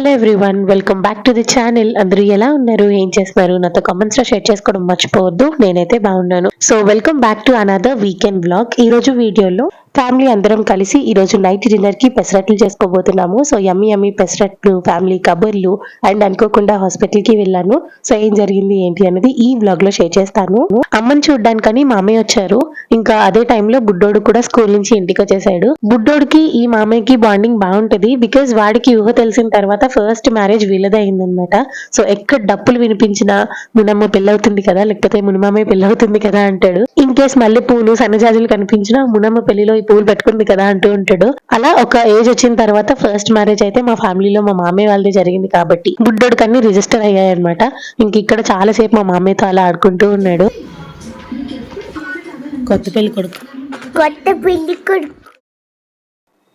Hello everyone welcome back to the channel అందరూ ఎలా ఉన్నారు? ఏం చేస్తున్నారు? నాతో కామెంట్స్లో షేర్ చేసుకోవడం మర్చిపోవద్దు. నేనైతే బాగున్నాను. So welcome back to another weekend vlog ఈ రోజు వీడియోలో ఫ్యామిలీ అందరం కలిసి ఈ రోజు నైట్ డిన్నర్కి పెసరట్లు చేసుకోబోతున్నాము. సో యమ్మి యమ్మి పెసరట్లు ఫ్యామిలీ కబుర్లు అండ్ అనుకోకుండా హాస్పిటల్కి వెళ్ళాను. సో ఏం జరిగింది ఏంటి అనేది ఈ బ్లాగ్లో షేర్ చేస్తాను. అమ్మని చూడడానికని మామయ్య వచ్చారు. ఇంకా అదే టైంలో బుడ్డోడు కూడా స్కూల్ నుంచి ఇంటికి వచ్చేసాడు. బుడ్డోడికి ఈ మామయ్యకి బాండింగ్ బాగుంటది బికాజ్ వాడికి ఊహ తెలిసిన తర్వాత ఫస్ట్ మ్యారేజ్ వీళ్ళదే అయిందనమాట సో ఎక్కడ డప్పులు వినిపించినా మునమ్మ పెళ్ళవుతుంది కదా లేకపోతే మునిమామయ్య పెళ్ళవుతుంది కదా అంటాడు. ఇన్ కేస్ మల్లెపూలు సన్నజాజులు కనిపించినా మునమ్మ పెళ్ళిలో ఈ పూలు పెట్టుకుంది కదా అంటూ ఉంటాడు. అలా ఒక ఏజ్ వచ్చిన తర్వాత ఫస్ట్ మ్యారేజ్ అయితే మా ఫ్యామిలీలో మా మామయ్య వాళ్ళది జరిగింది కాబట్టి బుడ్డోడికి అన్ని రిజిస్టర్ అయ్యాయి అనమాట ఇంక ఇక్కడ చాలాసేపు మా మామయ్యతో అలా ఆడుకుంటూ ఉన్నాడు. కొత్త పెళ్ళి కొడుకు. కొత్త పిండి కొడుకు.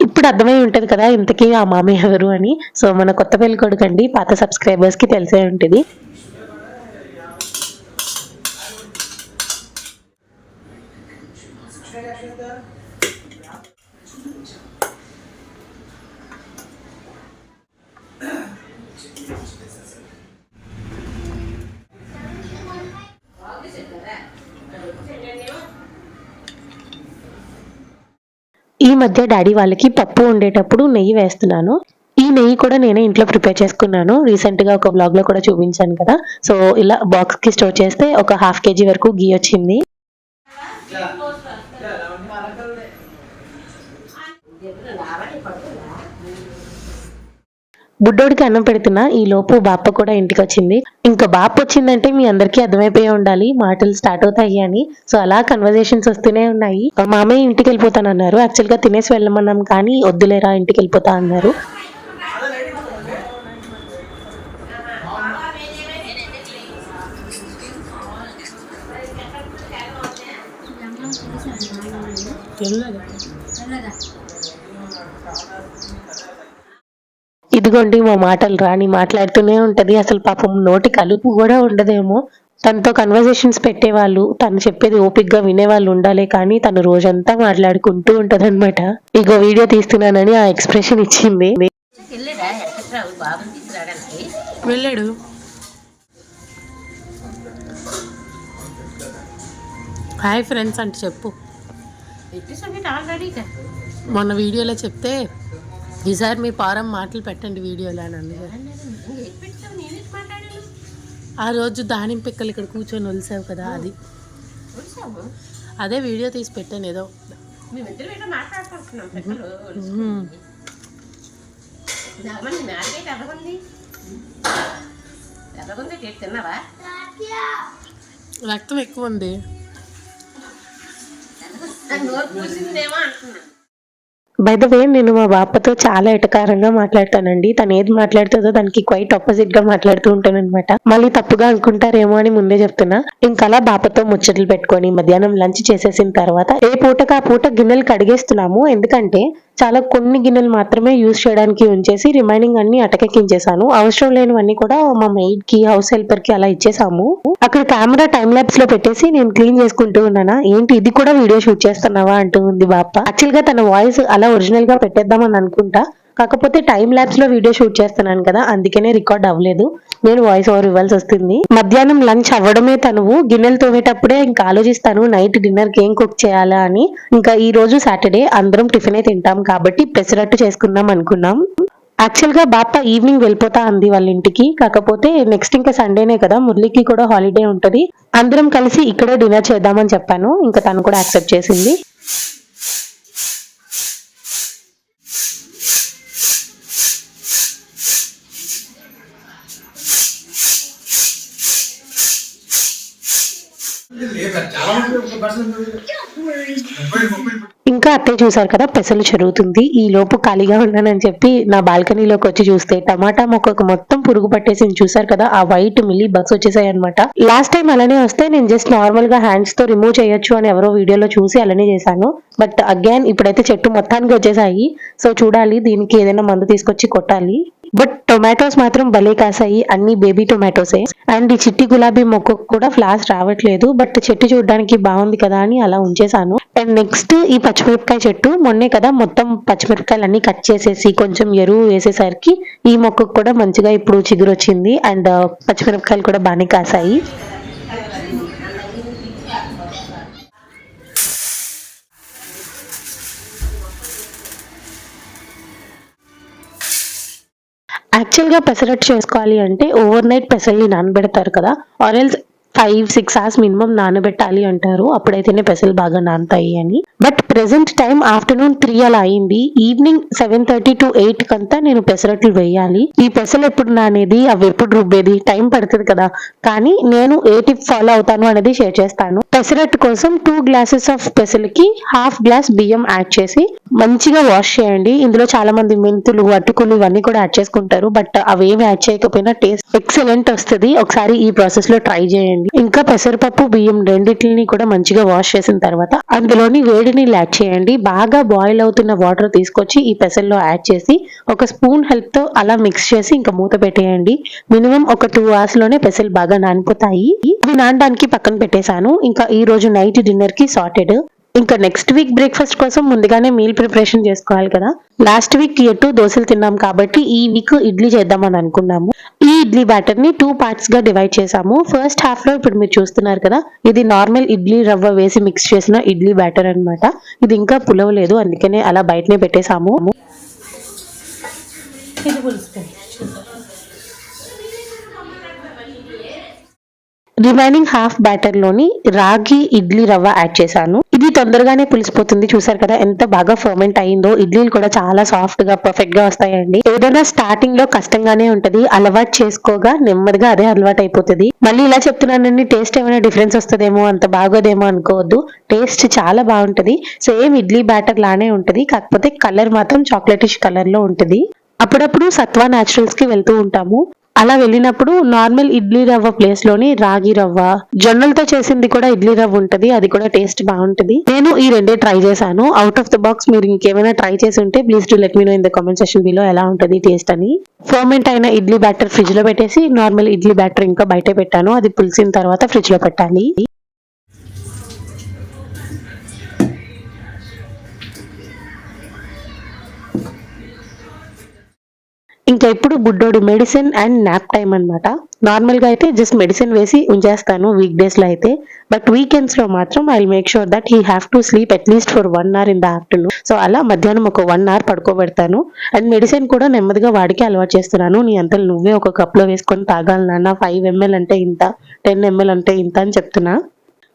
ఇప్పుడు అర్థమై ఉంటది కదా ఇంతకీ ఆ మామయ్య ఎవరు అని. సో మన కొత్త పెళ్ళి కొడుకు అండి పాత సబ్స్క్రైబర్స్కి తెలిసే ఉంటుంది. ఈ మధ్య డాడీ వాళ్ళకి పప్పు ఉండేటప్పుడు నెయ్యి వేస్తున్నాను. ఈ నెయ్యి కూడా నేనే ఇంట్లో ప్రిపేర్ చేసుకున్నాను. రీసెంట్గా ఒక బ్లాగ్లో కూడా చూపించాను కదా. సో ఇలా బాక్స్కి స్టోర్ చేస్తే ఒక హాఫ్ కేజీ వరకు గీ వచ్చింది. బుడ్డోడికి అన్నం పెడుతున్నా ఈ లోపు బాప కూడా ఇంటికి వచ్చింది ఇంకా బాప వచ్చిందంటే మీ అందరికీ అర్థమైపోయి ఉండాలి మాటలు స్టార్ట్ అవుతాయి అని. సో అలా కన్వర్జేషన్స్ వస్తూనే ఉన్నాయి. మామయ్య ఇంటికి వెళ్ళిపోతానన్నారు యాక్చువల్గా తినేసి వెళ్ళమన్నాం కానీ వద్దులేరా ఇంటికి వెళ్ళిపోతా అన్నారు ఇదిగోండి మా మాటలు రాని మాట్లాడుతూనే ఉంటది. అసలు పాపం నోటి కలుపు కూడా ఉండదేమో. తనతో కన్వర్జేషన్స్ పెట్టేవాళ్ళు తను చెప్పేది ఓపిక్గా వినేవాళ్ళు ఉండాలి కానీ తను రోజంతా మాట్లాడుకుంటూ ఉంటదన్నమాట. ఇగో వీడియో తీస్తున్నానని ఆ ఎక్స్ప్రెషన్ ఇచ్చింది. వెళ్ళాడా. హాయ్ ఫ్రెండ్స్ అంటే చెప్పు. మొన్న వీడియోలో చెప్తే ఈసారి మీ పారం మాటలు పెట్టండి వీడియోలో అని ఆ రోజు దానిం పిక్కలు ఇక్కడ కూర్చొని ఒలిసావు కదా అది. అదే వీడియో తీసి పెట్టాను ఏదో. రక్తం ఎక్కువ ఉంది. నోరు పూసిందేమో అంటున్నా. బై ద వే నేను మా బాపతో చాలా ఎటకారంగా మాట్లాడతానండి. తను ఏది మాట్లాడుతుందో దానికి క్వైట్ ఆపోజిట్గా మాట్లాడుతూ ఉంటాను అనమాట మళ్ళీ తప్పుగా అనుకుంటారేమో అని ముందే చెప్తున్నా. ఇంకా అలా బాపతో ముచ్చట్లు పెట్టుకొని మధ్యాహ్నం లంచ్ చేసేసిన తర్వాత ఏ పూటకు ఆ పూట గిన్నెలు కడిగేస్తున్నాము. ఎందుకంటే చాలా కొన్ని గిన్నెలు మాత్రమే యూజ్ చేయడానికి ఉంచేసి రిమైనింగ్ అన్ని అటకెక్కించేశాను. అవసరం లేనివన్నీ కూడా మా మెయిడ్కి హౌస్ హెల్పర్కి అలా ఇచ్చేసాము అక్కడ కెమెరా టైం ల్యాబ్స్లో పెట్టేసి నేను క్లీన్ చేసుకుంటూ ఉన్నానా? ఏంటి ఇది కూడా వీడియో షూట్ చేస్తున్నావా? అంటూ ఉంది బాప. యాక్చువల్గా తన వాయిస్ అలా ఒరిజినల్గా పెట్టేద్దామని అనుకుంటా. కాకపోతే టైం ల్యాబ్స్లో వీడియో షూట్ చేస్తున్నాను కదా అందుకనే రికార్డ్ అవ్వలేదు. నేను వాయిస్ ఓవర్ ఇవ్వాల్సి వస్తుంది. మధ్యాహ్నం లంచ్ అవ్వడమే తనువు. గిన్నెలు తోమేటప్పుడే ఇంకా ఆలోచిస్తాను నైట్ డిన్నర్కి ఏం కుక్ చేయాలా అని. ఇంకా ఈ రోజు సాటర్డే అందరం టిఫిన్ తింటాం కాబట్టి పెసరట్టు చేసుకుందాం అనుకున్నాం. యాక్చువల్గా బాప ఈవినింగ్ వెళ్ళిపోతా అంది వాళ్ళ ఇంటికి. కాకపోతే నెక్స్ట్ ఇంకా సండేనే కదా మురళికి కూడా హాలిడే ఉంటది. అందరం కలిసి ఇక్కడే డిన్నర్ చేద్దామని చెప్పాను. ఇంకా తను కూడా యాక్సెప్ట్ చేసింది. ఇంకా అత్తయ్య చూసారు కదా పెసలు చెరుగుతుంది ఈ లోపు ఖాళీగా ఉన్నానని చెప్పి నా బాల్కనీలోకి వచ్చి చూస్తే టమాటా మొక్కకు మొత్తం పురుగు పట్టేసింది చూసారు కదా ఆ వైట్ మిల్లీ బగ్స్ వచ్చేసాయి అనమాట లాస్ట్ టైం అలానే వస్తే నేను జస్ట్ నార్మల్గా హ్యాండ్స్తో రిమూవ్ చేయొచ్చు అని ఎవరో వీడియోలో చూసి అలానే చేశాను. బట్ అగైన్ ఇప్పుడైతే చెట్టు మొత్తానికి వచ్చేసాయి. సో చూడాలి దీనికి ఏదైనా మందు తీసుకొచ్చి కొట్టాలి. బట్ టొమాటోస్ మాత్రం భలే కాసాయి. అన్ని బేబీ టొమాటోసే అండ్ ఈ చిట్టి గులాబీ మొక్కకు కూడా ఫ్లాస్ రావట్లేదు. బట్ చెట్టు చూడడానికి బాగుంది కదా అని అలా ఉంచేసాను. అండ్ నెక్స్ట్ ఈ పచ్చిమిరపకాయ చెట్టు మొన్నే కదా మొత్తం పచ్చిమిరపకాయలు అన్ని కట్ చేసేసి కొంచెం ఎరువు వేసేసరికి ఈ మొక్కకు కూడా మంచిగా ఇప్పుడు చిగురు వచ్చింది అండ్ uh, పచ్చిమిరపకాయలు కూడా బాగానే కాసాయి. యాక్చువల్గా పెసరట్టు చేసుకోవాలి అంటే ఓవర్ నైట్ పెసల్ని నానబెడతారు కదా ఆరెల్స్ ఫైవ్ సిక్స్ అవర్స్ మినిమం నానబెట్టాలి అంటారు. అప్పుడైతేనే పెసలు బాగా నానతాయి అని. But present time afternoon three అలా అయింది. Evening seven thirty to eight కంతా నేను పెసరట్లు వేయాలి. ఈ పెసలు ఎప్పుడు నానేది? అవి ఎప్పుడు రుబ్బేది? టైం పడుతుంది కదా. కానీ నేను ఏ టిప్ ఫాలో అవుతాను అనేది షేర్ చేస్తాను. పెసరట్టు కోసం టూ గ్లాసెస్ ఆఫ్ పెసలకి హాఫ్ గ్లాస్ బియ్యం యాడ్ చేసి మంచిగా వాష్ చేయండి. ఇందులో చాలా మంది మెంతులు అటుకులు ఇవన్నీ కూడా యాడ్ చేసుకుంటారు. బట్ అవేమి యాడ్ చేయకపోయినా టేస్ట్ ఎక్సలెంట్ వస్తుంది. ఒకసారి ఈ ప్రాసెస్లో ట్రై చేయండి. ఇంకా పెసరపప్పు బియ్యం రెండింటిని కూడా మంచిగా వాష్ చేసిన తర్వాత అందులోని వేడి నీళ్ళు యాడ్ చేయండి. బాగా బాయిల్ అవుతున్న వాటర్ తీసుకొచ్చి ఈ పెసల్లో యాడ్ చేసి ఒక స్పూన్ హెల్ప్తో అలా మిక్స్ చేసి ఇంకా మూత పెట్టేయండి. మినిమం ఒక టూ అవర్స్లోనే పెసలు బాగా నానిపోతాయి ఇవి నానడానికి పక్కన పెట్టేశాను. ఇంకా ఈ రోజు నైట్ డిన్నర్కి సార్టెడ్ ఇంకా నెక్స్ట్ వీక్ బ్రేక్ఫాస్ట్ కోసం ముందుగానే మీల్ ప్రిపరేషన్ చేసుకోవాలి కదా. లాస్ట్ వీక్ ఎటు దోశలు తిన్నాం కాబట్టి ఈ వీక్ ఇడ్లీ చేద్దామని అనుకున్నాము. ఈ ఇడ్లీ బ్యాటర్ని టూ పార్ట్స్గా డివైడ్ చేసాము ఫస్ట్ హాఫ్లో ఇప్పుడు మీరు చూస్తున్నారు కదా ఇది నార్మల్ ఇడ్లీ రవ్వ వేసి మిక్స్ చేసిన ఇడ్లీ బ్యాటర్ అన్నమాట. ఇది ఇంకా పులవలేదు అందుకనే అలా బయటనే పెట్టేసాము రిమైనింగ్ హాఫ్ బ్యాటర్లోని రాగి ఇడ్లీ రవ్వ యాడ్ చేశాను. ఇది తొందరగానే పులిసిపోతుంది. చూసారు కదా ఎంత బాగా ఫర్మెంట్ అయిందో. ఇడ్లీలు కూడా చాలా సాఫ్ట్గా పర్ఫెక్ట్గా వస్తాయండి. ఏదైనా స్టార్టింగ్లో కష్టంగానే ఉంటది. అలవాటు చేసుకోగా నెమ్మదిగా అదే అలవాటు అయిపోతుంది. మళ్ళీ ఇలా చెప్తున్నానండి టేస్ట్ ఏమైనా డిఫరెన్స్ వస్తుందేమో అంత బాగోదేమో అనుకోవద్దు. టేస్ట్ చాలా బాగుంటది. సేమ్ ఇడ్లీ బ్యాటర్ లానే ఉంటది. కాకపోతే కలర్ మాత్రం చాక్లెటిష్ కలర్లో ఉంటది. అప్పుడప్పుడు సత్వా న్యాచురల్స్కి వెళ్తూ ఉంటాము. అలా వెళ్ళినప్పుడు నార్మల్ ఇడ్లీ రవ్వ ప్లేస్లోని రాగి రవ్వ జొన్నలతో చేసింది కూడా ఇడ్లీ రవ్వ ఉంటది అది కూడా టేస్ట్ బాగుంటది. నేను ఈ రెండే ట్రై చేశాను. అవుట్ ఆఫ్ ద బాక్స్ మీరు ఇంకేమైనా ట్రై చేసి ఉంటే please to let me know in the comment section below ఎలా ఉంటది టేస్ట్ అని. ఫర్మెంట్ అయిన ఇడ్లీ బ్యాటర్ ఫ్రిడ్జ్లో పెట్టేసి నార్మల్ ఇడ్లీ బ్యాటర్ ఇంకా బయట పెట్టాను. అది పులిసిన తర్వాత ఫ్రిడ్జ్లో పెట్టాలి ఇంకా ఇప్పుడు బుడ్డోడు మెడిసిన్ అండ్ నాప్ టైం అనమాట నార్మల్గా అయితే జస్ట్ మెడిసిన్ వేసి ఉంచేస్తాను వీక్ డేస్లో అయితే. బట్ వీకెండ్స్లో మాత్రం I make sure that he have to sleep at least for one hour in the afternoon so అలా మధ్యాహ్నం ఒక వన్ అవర్ పడుకోబెడతాను. అండ్ మెడిసిన్ కూడా నెమ్మదిగా వాడికి అలవాటు చేస్తున్నాను. నీ అంతలు నువ్వే ఒక కప్లో వేసుకొని తాగాలి నాన్న. ఫైవ్ ఎంఎల్ అంటే ఇంత టెన్ ఎంఎల్ అంటే ఇంత అని చెప్తున్నా.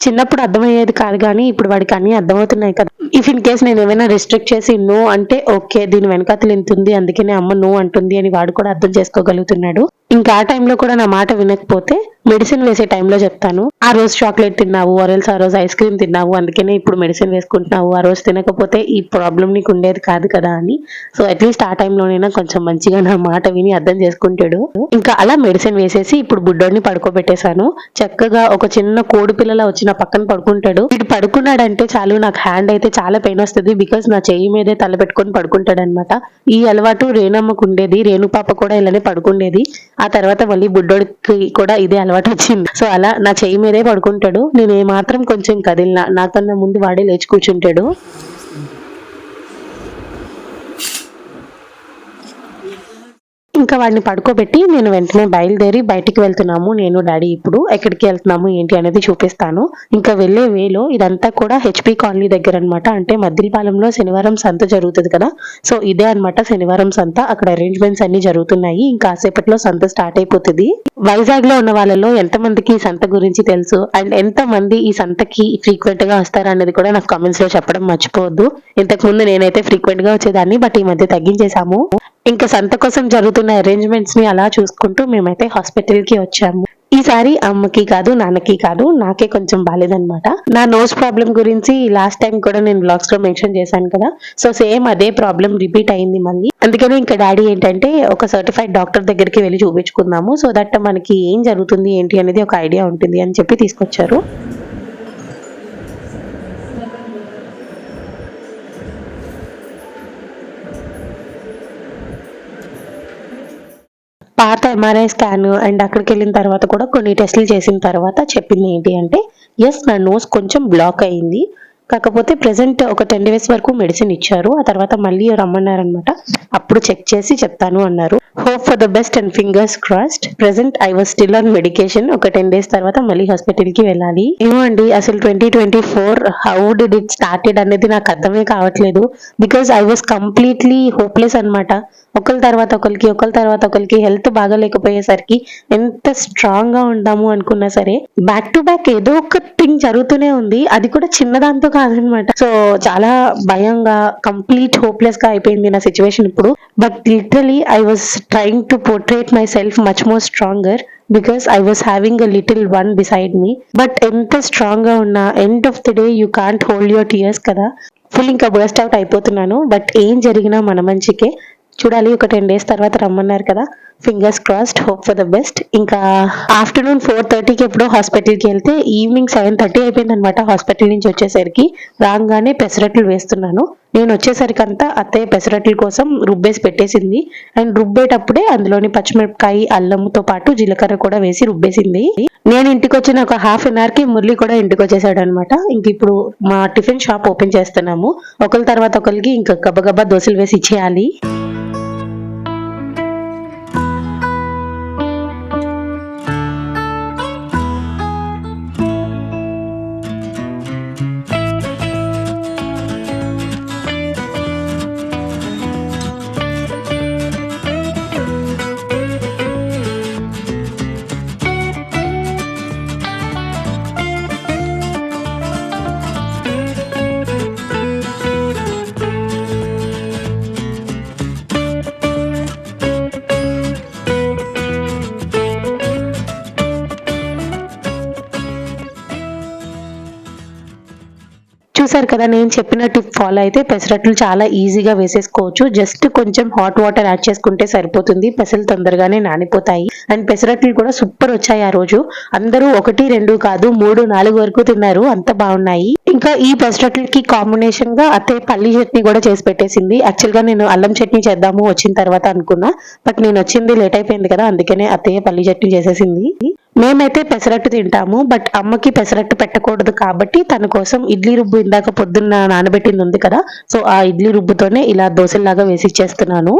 చిన్నప్పుడు అర్థమయ్యేది కాదు కానీ ఇప్పుడు వాడికి అన్ని అర్థమవుతున్నాయి కదా. ఇఫ్ ఇన్ కేస్ నేను ఏమైనా రిస్ట్రిక్ట్ చేసి నో అంటే ఓకే దీని వెనకాతలు ఇంతుంది అందుకనే అమ్మ నో అంటుంది అని వాడు కూడా అర్థం చేసుకోగలుగుతున్నాడు. ఇంకా ఆ టైంలో కూడా నా మాట వినకపోతే మెడిసిన్ వేసే టైంలో చెప్తాను. ఆ రోజు చాక్లెట్ తిన్నావు ఆరెల్స్ ఆ రోజు ఐస్ క్రీమ్ తిన్నావు అందుకనే ఇప్పుడు మెడిసిన్ వేసుకుంటున్నావు ఆ రోజు తినకపోతే ఈ ప్రాబ్లం నీకు ఉండేది కాదు కదా అని. సో అట్లీస్ట్ ఆ టైంలోనైనా కొంచెం మంచిగా నా మాట విని అర్థం చేసుకుంటాడు. ఇంకా అలా మెడిసిన్ వేసేసి ఇప్పుడు బుడ్డోడిని పడుకోబెట్టేశాను. చక్కగా ఒక చిన్న కోడి పిల్లల వచ్చి నా పక్కన పడుకుంటాడు. వీడు పడుకున్నాడంటే చాలు నాకు హ్యాండ్ అయితే చాలా పెయిన్ వస్తుంది బికాస్ నా చెయ్యి మీదే తల పెట్టుకొని పడుకుంటాడు అనమాట ఈ అలవాటు రేణమ్మకు ఉండేది రేణు పాప కూడా ఇలానే పడుకుండేది. ఆ తర్వాత మళ్ళీ బుడ్డోడికి కూడా ఇదే అలవాటు వచ్చింది సో అలా నా చెయ్యి మీదే పడుకుంటాడు. నేను ఏ మాత్రం కొంచెం కదిలినా నాకన్నా ముందు వాడే లేచి కూర్చుంటాడు. ఇంకా వాడిని పడుకోబెట్టి నేను వెంటనే బయలుదేరి బయటికి వెళ్తున్నాము. నేను డాడీ ఇప్పుడు ఎక్కడికి వెళ్తున్నాము ఏంటి అనేది చూపిస్తాను. ఇంకా వెళ్ళే వేలో ఇదంతా కూడా హెచ్పి కాలనీ దగ్గర అనమాట అంటే మద్దిలపాలెంలో శనివారం సంత జరుగుతుంది కదా. సో ఇదే అన్నమాట శనివారం సంత. అక్కడ అరేంజ్మెంట్స్ అన్ని జరుగుతున్నాయి. ఇంకా కాసేపట్లో సంత స్టార్ట్ అయిపోతుంది. వైజాగ్లో ఉన్న వాళ్ళలో ఎంత మందికి ఈ సంత గురించి తెలుసు? అండ్ ఎంత మంది ఈ సంతకి ఫ్రీక్వెంట్గా వస్తారు అనేది కూడా నాకు కామెంట్స్లో చెప్పడం మర్చిపోవద్దు. ఇంతకు ముందు నేనైతే ఫ్రీక్వెంట్గా వచ్చేదాన్ని బట్ ఈ మధ్య తగ్గించేశాము. ఇంకా సంత కోసం జరుగుతున్న అరేంజ్మెంట్స్ని అలా చూసుకుంటూ మేమైతే హాస్పిటల్కి వచ్చాము. ఈసారి అమ్మకి కాదు నాన్నకి కాదు నాకే కొంచెం బాలేదన్నమాట. నా నోస్ ప్రాబ్లం గురించి లాస్ట్ టైం కూడా నేను బ్లాగ్స్లో మెన్షన్ చేశాను కదా. సో సేమ్ అదే ప్రాబ్లం రిపీట్ అయింది మళ్ళీ. అందుకని ఇంకా డాడీ ఏంటంటే ఒక సర్టిఫైడ్ డాక్టర్ దగ్గరికి వెళ్ళి చూపించుకుందాము. సో దట్ మనకి ఏం జరుగుతుంది ఏంటి అనేది ఒక ఐడియా ఉంటుంది అని చెప్పి తీసుకొచ్చారు. పాత ఎంఆర్ఐ స్కాన్ అండ్ అక్కడికి వెళ్ళిన తర్వాత కూడా కొన్ని టెస్టులు చేసిన తర్వాత చెప్పింది ఏంటి అంటే ఎస్ నా నోస్ కొంచెం బ్లాక్ అయింది. కాకపోతే ప్రెసెంట్ ఒక టెన్ డేస్ వరకు మెడిసిన్ ఇచ్చారు. ఆ తర్వాత మళ్ళీ రమ్మన్నారనమాట అప్పుడు చెక్ చేసి చెప్తాను అన్నారు. Hope for the best and fingers crossed present I was still on medication ఒక టెన్ డేస్ తర్వాత మళ్ళీ హాస్పిటల్కి వెళ్ళాలి. ఏమో అండి అసలు twenty twenty four how did it started అనేది నాకు అర్థమే కావట్లేదు. Because I was completely hopeless అన్నమాట. ఒకరి తర్వాత ఒకరికి ఒకరి తర్వాత ఒకరికి హెల్త్ బాగాలేకపోయేసరికి ఎంత స్ట్రాంగ్గా ఉందాము అనుకున్నా సరే బ్యాక్ టు బ్యాక్ ఏదో ఒక థింగ్ జరుగుతూనే ఉంది. అది కూడా చిన్నదాంతో కాదనమాట. సో చాలా భయంగా కంప్లీట్ హోప్లెస్గా అయిపోయింది నా సిచ్యువేషన్ ఇప్పుడు. But literally I was trying to portrait myself much more stronger because I was having a little one beside me but ఎంత స్ట్రాంగ్గా ఉన్నా end of the day you can't hold your tears కదా. Full ఇంకా burst out అయిపోతున్నాను. But ఏం జరిగినా మన మంచికే. చూడాలి ఒక టెన్ డేస్ తర్వాత రమ్మన్నారు కదా. Fingers crossed hope for the best ఇంకా ఆఫ్టర్నూన్ ఫోర్ థర్టీకి ఎప్పుడో హాస్పిటల్కి వెళ్తే ఈవినింగ్ సెవెన్ థర్టీ అయిపోయింది అనమాట హాస్పిటల్ నుంచి వచ్చేసరికి. రాగానే పెసరట్లు వేస్తున్నాను. నేను వచ్చేసరికి అంతా అత్తయ్య పెసరట్ల కోసం రుబ్బేసి పెట్టేసింది. అండ్ రుబ్బేటప్పుడే అందులోని పచ్చిమిరపకాయ అల్లంతో పాటు జీలకర్ర కూడా వేసి రుబ్బేసింది. నేను ఇంటికి వచ్చిన ఒక హాఫ్ అన్ అవర్కి మురళి కూడా ఇంటికి వచ్చేసాడు అనమాట ఇంక ఇప్పుడు మా టిఫిన్ షాప్ ఓపెన్ చేస్తున్నాము. ఒకరి తర్వాత ఒకరికి ఇంకా గబగబా దోశలు వేసి ఇచ్చేయాలి. చూసారు కదా నేను చెప్పిన టిప్ ఫాలో అయితే పెసరట్లు చాలా ఈజీగా వేసేసుకోవచ్చు. జస్ట్ కొంచెం హాట్ వాటర్ యాడ్ చేసుకుంటే సరిపోతుంది. పెసలు తొందరగానే నానిపోతాయి. అండ్ పెసరట్లు కూడా సూపర్ వచ్చాయి ఆ రోజు. అందరూ ఒకటి రెండు కాదు మూడు నాలుగు వరకు తిన్నారు. అంత బాగున్నాయి. ఇంకా ఈ పెసరట్లకి కాంబినేషన్గా అతే పల్లి చట్నీ కూడా చేసి పెట్టేసింది. యాక్చువల్గా నేను అల్లం చట్నీ చేద్దాము వచ్చిన తర్వాత అనుకున్నా. బట్ నేను వచ్చింది లేట్ అయిపోయింది కదా అందుకనే అత్తయ్య పల్లి చట్నీ చేసేసింది. మేమైతే పెసరట్టు తింటాము బట్ అమ్మకి పెసరట్టు పెట్టకూడదు కాబట్టి తన కోసం ఇడ్లీ రుబ్బు ఇందాక పొద్దున్న నానబెట్టింది ఉంది కదా సో ఆ ఇడ్లీ రుబ్బుతోనే ఇలా దోశల్లాగా వేసి ఇచ్చేస్తున్నాను.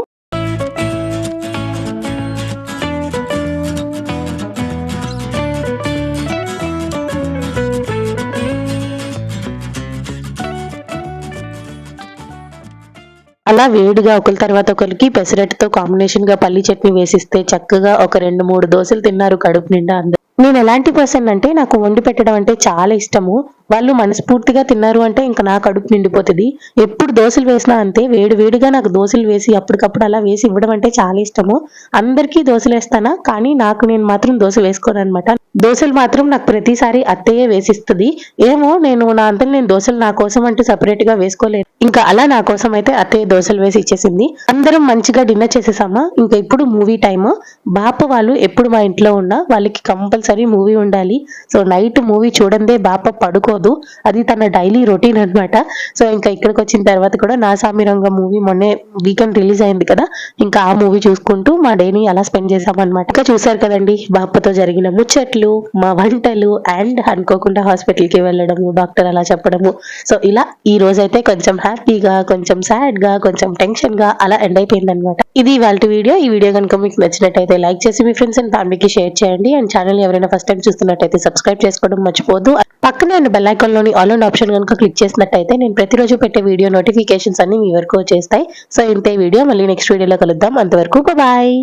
అలా వేడిగా ఒకరి తర్వాత ఒకరికి పెసరట్టుతో కాంబినేషన్గా పల్లి చట్నీ వేసిస్తే చక్కగా ఒక రెండు మూడు దోశలు తిన్నారు కడుపు నిండా అందరు. నేను ఎలాంటి పర్సన్ అంటే నాకు వండి పెట్టడం అంటే చాలా ఇష్టము. వాళ్ళు మనస్ఫూర్తిగా తిన్నారు అంటే ఇంకా నా కడుపు నిండిపోతుంది. ఎప్పుడు దోశలు వేసినా అంతే వేడి వేడిగా నాకు దోశలు వేసి అప్పటికప్పుడు అలా వేసి ఇవ్వడం అంటే చాలా ఇష్టము. అందరికీ దోశలు వేస్తానా? కానీ నాకు నేను మాత్రం దోశ వేసుకోను అనమాట దోశలు మాత్రం నాకు ప్రతిసారి అత్తయ్యే వేసిస్తుంది. ఏమో నేను నా అంతా నేను దోశలు నా కోసం అంటూ సపరేట్గా వేసుకోలేదు ఇంకా అలా నా కోసం అయితే అత్తయ్య దోశలు వేసి ఇచ్చేసింది. అందరం మంచిగా డిన్నర్ చేసేసామా? ఇంకా ఇప్పుడు మూవీ టైమ్ బాప వాళ్ళు ఎప్పుడు మా ఇంట్లో ఉన్నా వాళ్ళకి కంపల్సరీ మూవీ ఉండాలి. సో నైట్ మూవీ చూడందే బాప పడుకో పడుకోదు అది తన డైలీ రొటీన్ అన్నమాట. సో ఇంకా ఇక్కడికి వచ్చిన తర్వాత కూడా నా సామిరంగ మూవీ మొన్నే వీకెండ్ రిలీజ్ అయింది కదా. ఇంకా ఆ మూవీ చూసుకుంటూ మా డేని అలా స్పెండ్ చేసామన్నమాట ఇంకా చూసారు కదండి బాపతో జరిగిన ముచ్చట్లు మా వంటలు అండ్ అనుకోకుండా హాస్పిటల్కి కి వెళ్ళడము డాక్టర్ అలా చెప్పడము. సో ఇలా ఈ రోజు అయితే కొంచెం హ్యాపీగా కొంచెం సాడ్గా కొంచెం టెన్షన్గా అలా ఎండ్ అయిపోయింది అనమాట ఇది ఇవాళ వీడియో. ఈ వీడియో కనుక మీకు నచ్చినట్టయితే లైక్ చేసి మీ ఫ్రెండ్స్ అండ్ ఫ్యామిలీకి షేర్ చేయండి. అండ్ ఛానల్ ఎవరైనా ఫస్ట్ టైం చూస్తున్నట్టయితే సబ్స్క్రైబ్ చేసుకోవడం మర్చిపోదు పక్కనే అండ్ బెల్లోని ఆల్ అండ్ ఆప్షన్ కనుక క్లిక్ చేసినట్టయితే నేను ప్రతిరోజు పెట్టే వీడియో నోటిఫికేషన్స్ అన్ని మీ వరకు వచ్చేస్తాయి. సో ఇంతే వీడియో. మళ్ళీ నెక్స్ట్ వీడియోలో కలుద్దాం. అంతవరకు బాయ్